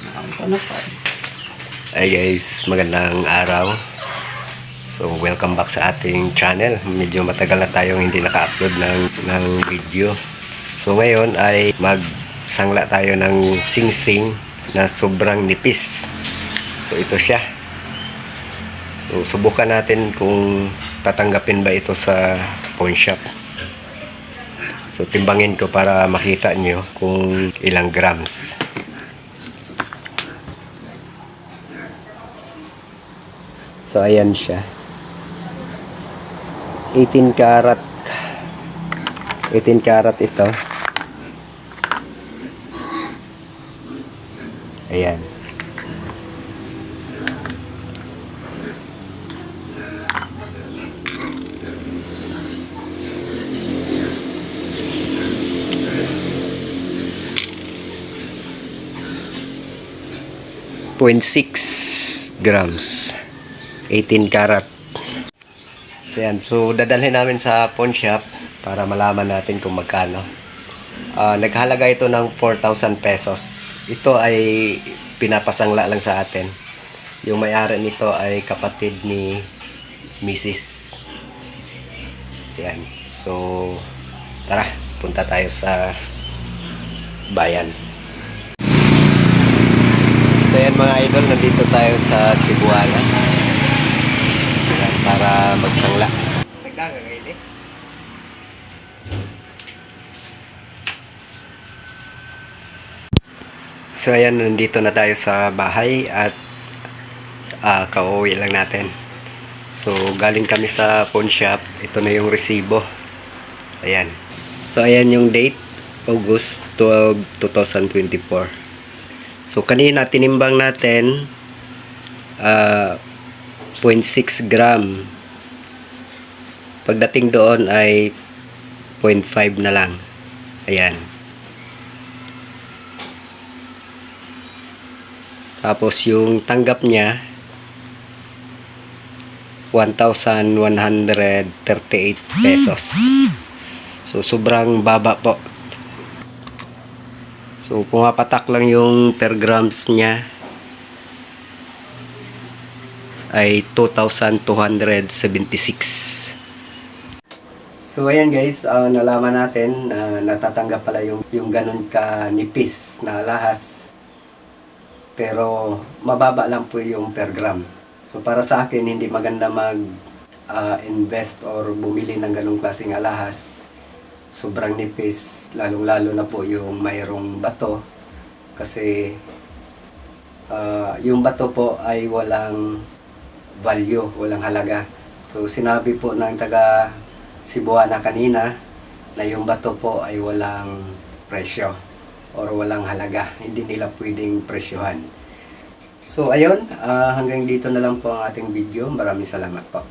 Ito na guys, magandang araw. So, welcome back sa ating channel. Medyo matagal na tayong hindi naka-upload ng, ng video. So, ngayon ay magsangla tayo ng sing-sing na sobrang nipis. So, ito siya. So, subukan natin kung tatanggapin ba ito sa pawn shop. So, timbangin ko para makita nyo kung ilang grams. So, ayan siya. 18 karat. 18 karat ito. Ayan. Point six grams. 18 karat. So yan. So dadalhin namin sa pawn shop para malaman natin kung magkano. Ah, naghalaga ito ng 4,000 pesos. Ito ay pinapasangla lang sa atin. Yung may-ari nito ay kapatid ni Mrs. Yan. So tara, punta tayo sa bayan. So yan mga idol, nandito tayo sa Cebuana. Para magsangla. Nagdaga kayo eh. So ayan, nandito na tayo sa bahay at ah, kauwi lang natin. So galing kami sa pawn shop. Ito na yung resibo. Ayan. So ayan yung date. August 12, 2024. So kanina tinimbang natin ah 0.6 gram. Pagdating doon ay 0.5 na lang. Ayan. Tapos yung tanggap niya 1,138 pesos. So sobrang baba po. So pumapatak lang yung per grams niya ay 2,276. So ayan guys, ang nalaman natin na natatanggap pala yung, yung ganun ka nipis na alahas. Pero mababa lang po yung per gram. So para sa akin, hindi maganda mag ah, invest or bumili ng ganung klaseng alahas. Sobrang nipis, lalong-lalo na po yung mayroong bato. Kasi ah, yung bato po ay walang value, walang halaga. So sinabi po ng taga Cebuana kanina na yung bato po ay walang presyo or walang halaga. Hindi nila pwedeng presyohan. So ayun, ah, hanggang dito na lang po ang ating video. Maraming salamat po.